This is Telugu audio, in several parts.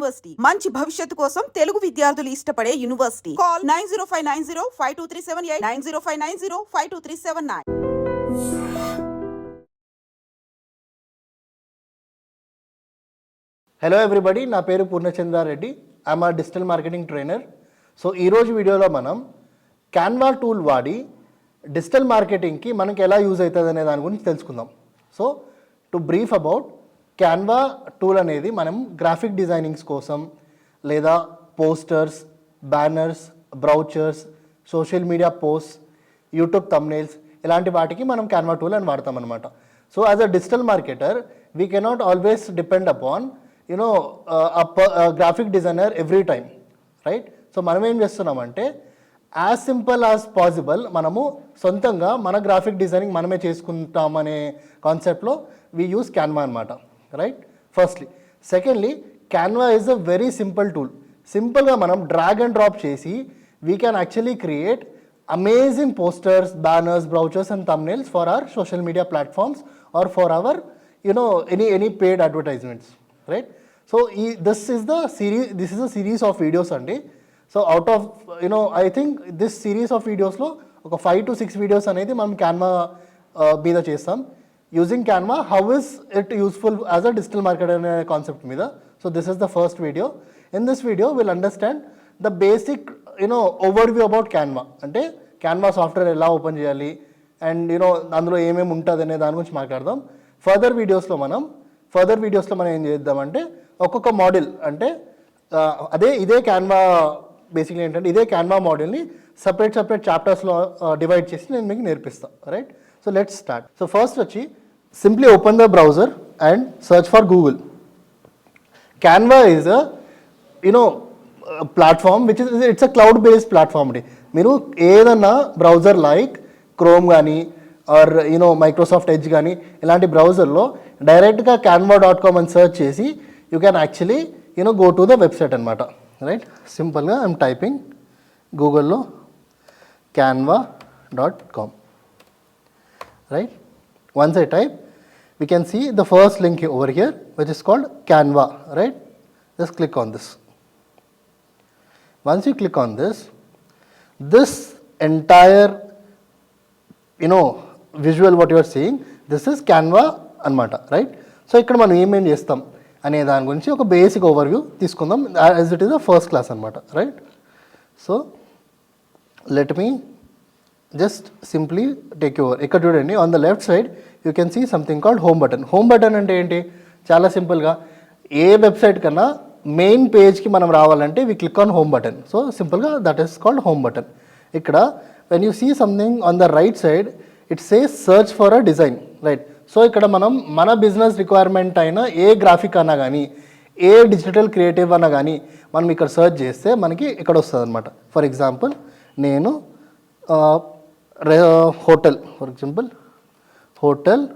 యూనివర్సిటీ. మంచి భవిష్యత్తు కోసం తెలుగు విద్యార్థులు ఇష్టపడే university. Call nine zero five nine zero five two three seven eight nine zero five nine zero five two three seven nine. Hello everybody నా పేరు Purnachandra Reddy I'm a digital marketing trainer so ఈరోజు వీడియోలో మనం క్యాన్వా టూల్ వాడి డిజిటల్ మార్కెటింగ్కి మనకి ఎలా యూజ్ అవుతుంది అనే దాని గురించి తెలుసుకుందాం. So to brief about Canva tool అనేది మనం గ్రాఫిక్ డిజైనింగ్స్ కోసం లేదా posters banners brochures social media post YouTube thumbnails ఇలాంటి వాటికి మనం క్యాన్వా టూల్ అని వాడతాం అనమాట so as a digital marketer we cannot always depend upon you know graphic designer every time right so మనం ఏం చేస్తున్నామంటే యాజ్ సింపుల్ యాజ్ పాసిబుల్ మనము సొంతంగా మన గ్రాఫిక్ డిజైనింగ్ మనమే చేసుకుంటామనే కాన్సెప్ట్లో వీ యూస్ క్యాన్వా అనమాట right firstly secondly Canva is a very simple tool సింపుల్గా మనం డ్రాగ్ అండ్ డ్రాప్ చేసి we can actually create amazing posters banners brochures and thumbnails for our social media platforms or for our you know any any paid advertisements right so ఈ this is the series this is a series of videos అండి so out of you know I think this series of వీడియోస్లో ఒక ఫైవ్ టు సిక్స్ వీడియోస్ అనేది మనం క్యాన్వా మీద చేస్తాం. Using Canva how is it useful as a digital market అనే కాన్సెప్ట్ మీద so this is the first video in this video will understand the basic you know overview about Canva అంటే క్యాన్వా సాఫ్ట్వేర్ ఎలా ఓపెన్ చేయాలి? అండ్ యూనో అందులో ఏమేమి ఉంటుంది అనే దాని గురించి మాట్లాడదాం. ఫర్దర్ వీడియోస్లో మనం ఫర్దర్ వీడియోస్లో మనం ఏం చేద్దామంటే ఒక్కొక్క మోడల్ అంటే అదే ఇదే క్యాన్వా బేసిక్లీ ఏంటంటే ఇదే క్యాన్వా మోడల్ని సపరేట్ సపరేట్ చాప్టర్స్లో డివైడ్ చేసి నేను మీకు నేర్పిస్తాను right so let's start so first వచ్చి simply open the browser and for for Google Canva a, you know, a platform which it's it's a cloud-based platform. మీరు ఏదన్నా బ్రౌజర్ లైక్ క్రోమ్ కానీ or you know Microsoft Edge కానీ ఇలాంటి బ్రౌజర్లో డైరెక్ట్గా క్యాన్వా డాట్ కామ్ అని సెర్చ్ చేసి you can actually you know go to the website అనమాట రైట్ సింపుల్గా ఐమ్ టైపింగ్ గూగుల్లో Canva dot com right once i type we can see the first link here- over here which is called canva right just click on this once you click on this this entire you know visual what you are seeing this is canva అనమాట రైట్ సో ఇక్కడ మనం ఏమేం చేస్తాం అనే దాని గురించి ఒక బేసిక్ ఓవర్వ్యూ తీసుకుందాం as it is the first class అనమాట right so let me just simply take over ఇక్కడ చూడండి on the left side you can see something called home button home button అంటే ఏంటి? చాలా సింపుల్గా ఏ వెబ్సైట్ కన్నా మెయిన్ పేజ్కి మనం రావాలంటే we click on home button so సింపుల్గా that is called home button ఇక్కడ when you see something on the right side it says search for a design right so ఇక్కడ మనం మన బిజినెస్ రిక్వైర్మెంట్ అయిన ఏ గ్రాఫిక్ అన్నా కానీ ఏ డిజిటల్ క్రియేటివ్ అన్నా కానీ మనం ఇక్కడ సర్చ్ చేస్తే మనకి ఇక్కడ వస్తుంది అనమాట ఫర్ ఎగ్జాంపుల్ నేను uh, hotel for example hotel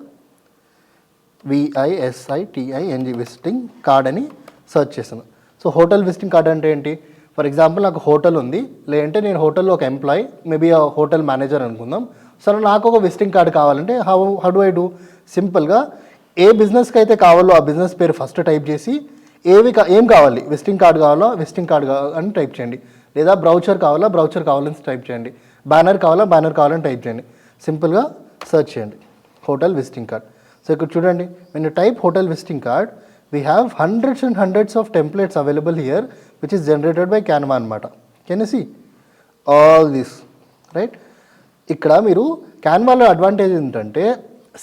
విఐఎస్ఐటిఐఎన్జి visiting card అని సెర్చ్ చేశాను. సో హోటల్ విజిటింగ్ కార్డ్ అంటే ఏంటి? ఫర్ ఎగ్జాంపుల్ నాకు హోటల్ ఉంది. లేదంటే నేను హోటల్లో ఒక employee maybe uh hotel manager అనుకుందాం. సో నాకు ఒక విజిటింగ్ కార్డ్ కావాలంటే how how do I do సింపుల్గా ఏ బిజినెస్కి అయితే కావాలో ఆ బిజినెస్ పేరు ఫస్ట్ టైప్ చేసి ఏవి కా- ఏం కావాలి? విజిటింగ్ కార్డ్ కావాలా? విజిటింగ్ కార్డ్ అని టైప్ చేయండి. లేదా బ్రౌచర్ కావాలా? బ్రౌచర్ కావాలని టైప్ చేయండి. బ్యానర్ కావాలా? బ్యానర్ కావాలని టైప్ చేయండి. సింపుల్గా సెర్చ్ చేయండి. హోటల్ విజిటింగ్ కార్డ్ సో ఇక్కడ చూడండి. When type hotel visiting card we have hundreds and hundreds of templates available here which is generated by Canva అనమాట can you see all this right ఇక్కడ మీరు క్యాన్వాలో అడ్వాంటేజ్ ఏంటంటే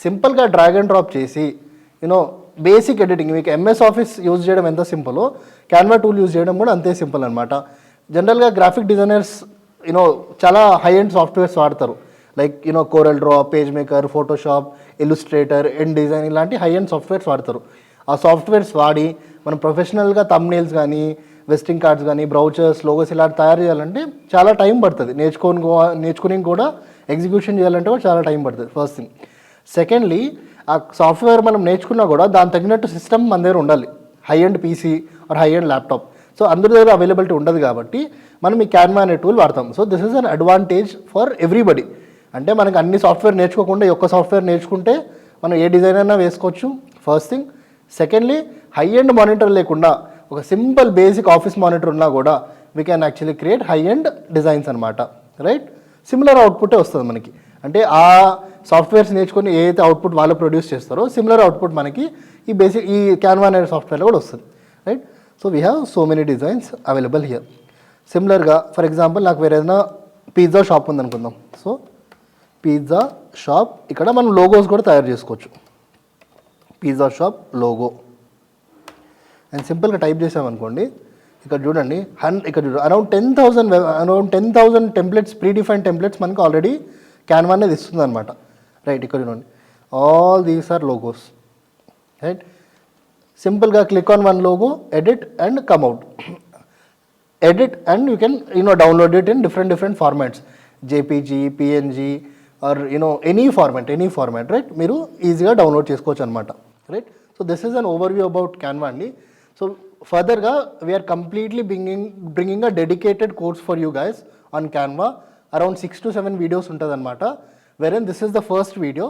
సింపుల్గా డ్రాగ్ అండ్ డ్రాప్ చేసి యూనో బేసిక్ ఎడిటింగ్ మీకు ఎంఎస్ ఆఫీస్ యూజ్ చేయడం ఎంత సింపులో క్యాన్వా టూల్ యూజ్ చేయడం కూడా అంతే సింపుల్ అనమాట జనరల్గా గ్రాఫిక్ డిజైనర్స్ యూనో చాలా హై ఎండ్ సాఫ్ట్వేర్స్ వాడతారు. Like you know CorelDRAW PageMaker Photoshop Illustrator InDesign ఇలాంటి హై ఎండ్ సాఫ్ట్వేర్స్ వాడతారు. ఆ సాఫ్ట్వేర్స్ వాడి మనం ప్రొఫెషనల్గా తమ్నేల్స్ కానీ వెస్టింగ్ కార్డ్స్ కానీ బ్రౌచర్స్ లోగోస్ ఇలా తయారు చేయాలంటే చాలా టైం పడుతుంది. నేర్చుకొని నేర్చుకుని కూడా ఎగ్జిక్యూషన్ చేయాలంటే కూడా చాలా టైం పడుతుంది ఫస్ట్ థింగ్ సెకండ్లీ ఆ సాఫ్ట్వేర్ మనం నేర్చుకున్నా కూడా దాని తగినట్టు సిస్టమ్ మన దగ్గర ఉండాలి. High end PC or high end laptop so అందరి దగ్గర అవైలబిలిటీ ఉండదు కాబట్టి మనం ఈ క్యాన్వా అనే టూల్ వాడతాం. So this is an advantage for everybody అంటే మనకి అన్ని సాఫ్ట్వేర్ నేర్చుకోకుండా ఈ ఒక్క సాఫ్ట్వేర్ నేర్చుకుంటే మనం ఏ డిజైన్ అయినా వేసుకోవచ్చు first thing secondly high end monitor లేకుండా ఒక సింపుల్ బేసిక్ ఆఫీస్ మానిటర్ ఉన్నా కూడా we can actually create high end designs అనమాట రైట్ సిమిలర్ అవుట్పుటే వస్తుంది మనకి. అంటే ఆ సాఫ్ట్వేర్స్ నేర్చుకొని ఏదైతే అవుట్పుట్ వాళ్ళు ప్రొడ్యూస్ చేస్తారో సిమిలర్ అవుట్పుట్ మనకి ఈ బేసిక్ ఈ క్యాన్వా అనే సాఫ్ట్వేర్లో కూడా వస్తుంది. Right so we have so many designs available here సిమిలర్గా ఫర్ ఎగ్జాంపుల్ నాకు వేరే ఏదైనా పిజ్జా షాప్ ఉందనుకుందాం. సో పిజ్జా షాప్ ఇక్కడ మనం లోగోస్ కూడా తయారు చేసుకోవచ్చు. పిజ్జా షాప్ లోగో అండ్ సింపుల్గా టైప్ చేసామనుకోండి ఇక్కడ చూడండి హన్ ఇక్కడ చూడండి around ten thousand around ten thousand templates predefined templates మనకు ఆల్రెడీ క్యాన్వా అనేది ఇస్తుంది అనమాట రైట్ ఇక్కడ చూడండి. All these are logos right సింపుల్గా click on one logo edit and come out and you can you know download it in different different formats JPG PNG or you know any format any format right మీరు ఈజీగా డౌన్లోడ్ చేసుకోవచ్చు అనమాట right so this is an overview about Canva అండి. సో ఫర్దర్గా we're completely bringing bringing a dedicated course for you guys on Canva around six to seven videos ఉంటుంది అనమాట wherein this is the first video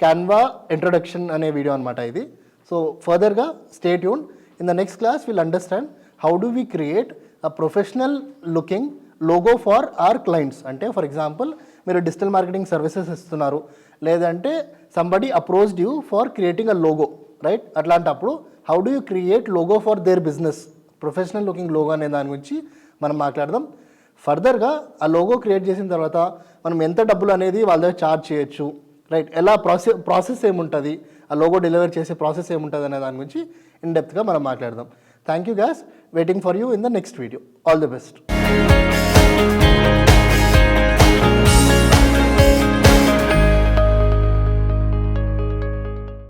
Canva introduction అనే వీడియో అనమాట ఇది. సో ఫర్దర్గా stay Yoon in the next class will understand how do we create a professional looking logo for our clients అంటే ఫర్ ఎగ్జాంపుల్ మీరు డిజిటల్ మార్కెటింగ్ సర్వీసెస్ ఇస్తున్నారు. లేదంటే somebody approached you for creating a logo right అట్లాంటప్పుడు how do you create logo for their business professional looking logo అనే దాని గురించి మనం మాట్లాడదాం. ఫర్దర్గా ఆ లోగో క్రియేట్ చేసిన తర్వాత మనం ఎంత డబ్బులు అనేది వాళ్ళ దగ్గర ఛార్జ్ చేయొచ్చు రైట్ ఎలా ప్రాసెస్ ప్రాసెస్ ఏముంటుంది? ఆ లోగో డెలివర్ చేసే ప్రాసెస్ ఏముంటుంది అనే దాని గురించి ఇన్ డెప్త్గా మనం మాట్లాడదాం. Thank you guys waiting for you in the next video all the best